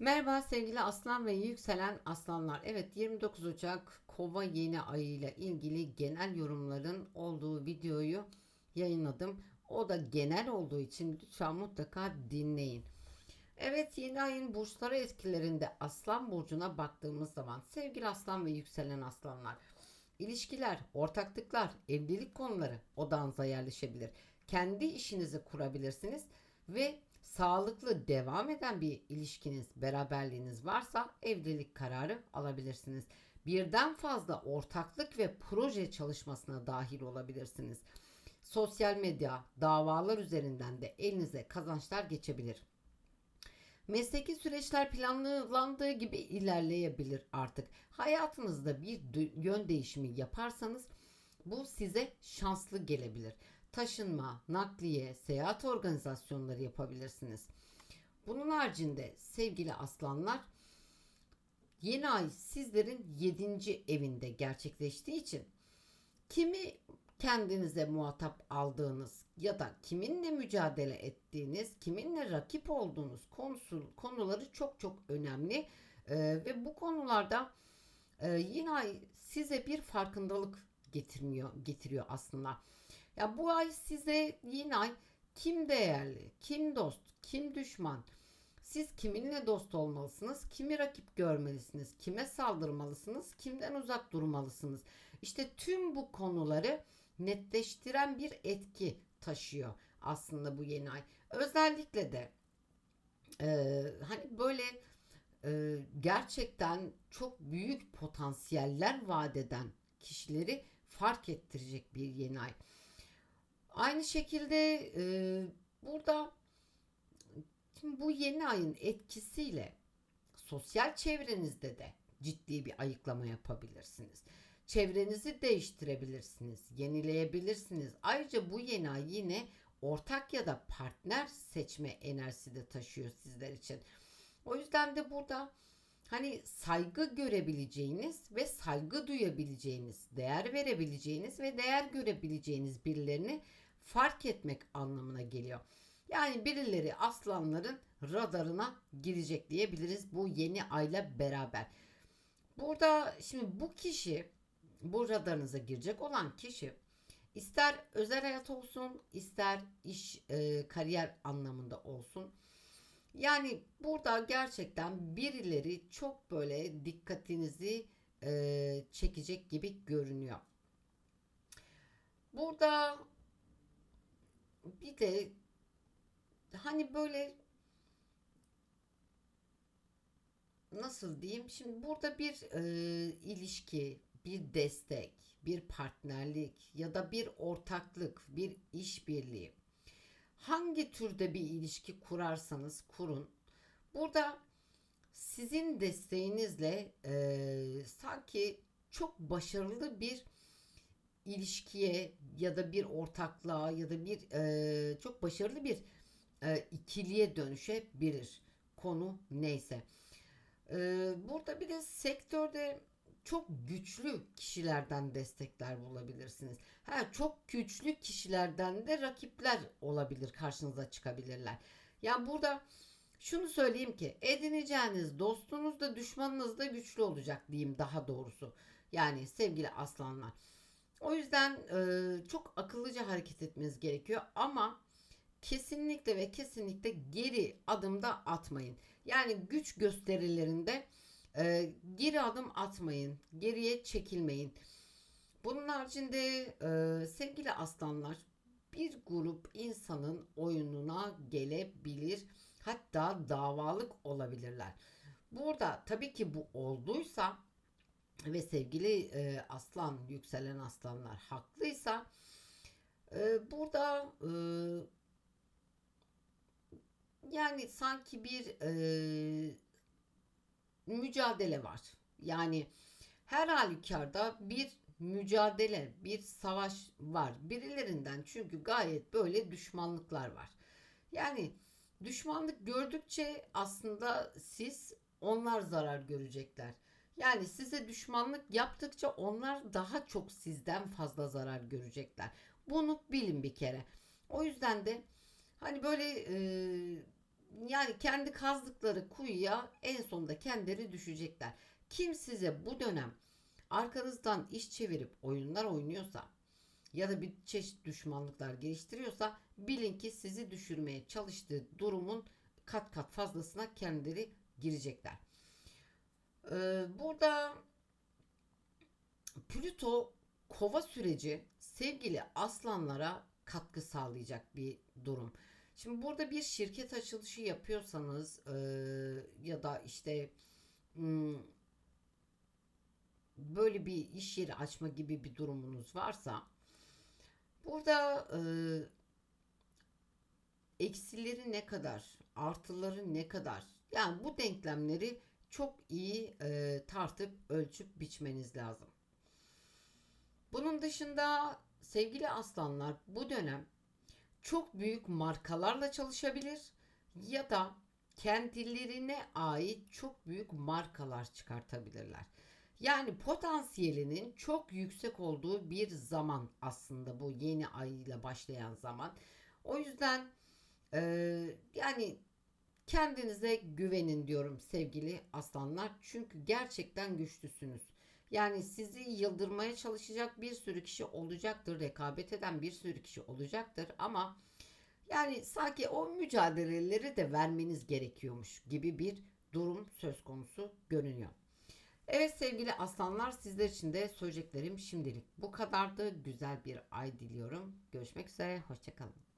Merhaba sevgili aslan ve yükselen aslanlar. Evet 29 Ocak kova yeni ayıyla ilgili genel yorumların olduğu videoyu yayınladım. O da genel olduğu için lütfen mutlaka dinleyin. Evet yeni ayın burçlara etkilerinde aslan burcuna baktığımız zaman sevgili aslan ve yükselen aslanlar. ilişkiler, ortaklıklar, evlilik konuları odağınıza yerleşebilir. Kendi işinizi kurabilirsiniz ve sağlıklı devam eden bir ilişkiniz, beraberliğiniz varsa evlilik kararı alabilirsiniz. Birden fazla ortaklık ve proje çalışmasına dahil olabilirsiniz. Sosyal medya, davalar üzerinden de elinize kazançlar geçebilir. Mesleki süreçler planlandığı gibi ilerleyebilir artık. Hayatınızda bir yön değişimi yaparsanız bu size şanslı gelebilir taşınma, nakliye, seyahat organizasyonları yapabilirsiniz. Bunun haricinde sevgili aslanlar yeni ay sizlerin 7. evinde gerçekleştiği için kimi kendinize muhatap aldığınız ya da kiminle mücadele ettiğiniz, kiminle rakip olduğunuz konusu, konuları çok çok önemli. Ee, ve bu konularda e, yine size bir farkındalık getirmiyor, getiriyor aslında. Ya bu ay size yeni ay kim değerli, kim dost, kim düşman, siz kiminle dost olmalısınız, kimi rakip görmelisiniz, kime saldırmalısınız, kimden uzak durmalısınız. İşte tüm bu konuları netleştiren bir etki taşıyor aslında bu yeni ay. Özellikle de e, hani böyle e, gerçekten çok büyük potansiyeller vadeden kişileri fark ettirecek bir yeni ay. Aynı şekilde e, burada şimdi bu yeni ayın etkisiyle sosyal çevrenizde de ciddi bir ayıklama yapabilirsiniz. Çevrenizi değiştirebilirsiniz, yenileyebilirsiniz. Ayrıca bu yeni ay yine ortak ya da partner seçme enerjisi de taşıyor sizler için. O yüzden de burada hani saygı görebileceğiniz ve saygı duyabileceğiniz, değer verebileceğiniz ve değer görebileceğiniz birilerini fark etmek anlamına geliyor. Yani birileri aslanların radarına girecek diyebiliriz bu yeni ayla beraber. Burada şimdi bu kişi bu radarınıza girecek olan kişi ister özel hayat olsun ister iş e, kariyer anlamında olsun yani burada gerçekten birileri çok böyle dikkatinizi e, çekecek gibi görünüyor. Burada bir de hani böyle nasıl diyeyim? Şimdi burada bir e, ilişki, bir destek, bir partnerlik ya da bir ortaklık, bir işbirliği hangi türde bir ilişki kurarsanız kurun. Burada sizin desteğinizle e, sanki çok başarılı bir ilişkiye ya da bir ortaklığa ya da bir e, çok başarılı bir e, ikiliye dönüşebilir. Konu neyse. E, burada bir de sektörde çok güçlü kişilerden destekler bulabilirsiniz. Ha çok güçlü kişilerden de rakipler olabilir, karşınıza çıkabilirler. Yani burada şunu söyleyeyim ki edineceğiniz dostunuz da düşmanınız da güçlü olacak diyeyim daha doğrusu. Yani sevgili aslanlar. O yüzden e, çok akıllıca hareket etmeniz gerekiyor ama kesinlikle ve kesinlikle geri adımda atmayın. Yani güç gösterilerinde e, geri adım atmayın, geriye çekilmeyin. Bunun haricinde e, sevgili aslanlar bir grup insanın oyununa gelebilir. Hatta davalık olabilirler. Burada tabii ki bu olduysa ve sevgili e, aslan, yükselen aslanlar haklıysa e, burada e, yani sanki bir e, mücadele var. Yani her halükarda bir mücadele, bir savaş var. Birilerinden çünkü gayet böyle düşmanlıklar var. Yani düşmanlık gördükçe aslında siz onlar zarar görecekler. Yani size düşmanlık yaptıkça onlar daha çok sizden fazla zarar görecekler. Bunu bilin bir kere. O yüzden de hani böyle e, yani kendi kazdıkları kuyuya en sonunda kendileri düşecekler. Kim size bu dönem arkanızdan iş çevirip oyunlar oynuyorsa ya da bir çeşit düşmanlıklar geliştiriyorsa bilin ki sizi düşürmeye çalıştığı durumun kat kat fazlasına kendileri girecekler. Ee, burada Plüto kova süreci sevgili aslanlara katkı sağlayacak bir durum. Şimdi burada bir şirket açılışı yapıyorsanız e, ya da işte hmm, böyle bir iş yeri açma gibi bir durumunuz varsa burada e, eksileri ne kadar, artıları ne kadar yani bu denklemleri çok iyi e, tartıp ölçüp biçmeniz lazım. Bunun dışında sevgili aslanlar bu dönem çok büyük markalarla çalışabilir ya da kendilerine ait çok büyük markalar çıkartabilirler. Yani potansiyelinin çok yüksek olduğu bir zaman aslında bu yeni ay ile başlayan zaman. O yüzden e, yani kendinize güvenin diyorum sevgili aslanlar. Çünkü gerçekten güçlüsünüz. Yani sizi yıldırmaya çalışacak bir sürü kişi olacaktır. Rekabet eden bir sürü kişi olacaktır. Ama yani sanki o mücadeleleri de vermeniz gerekiyormuş gibi bir durum söz konusu görünüyor. Evet sevgili aslanlar sizler için de söyleyeceklerim şimdilik bu kadardı. Güzel bir ay diliyorum. Görüşmek üzere. Hoşçakalın.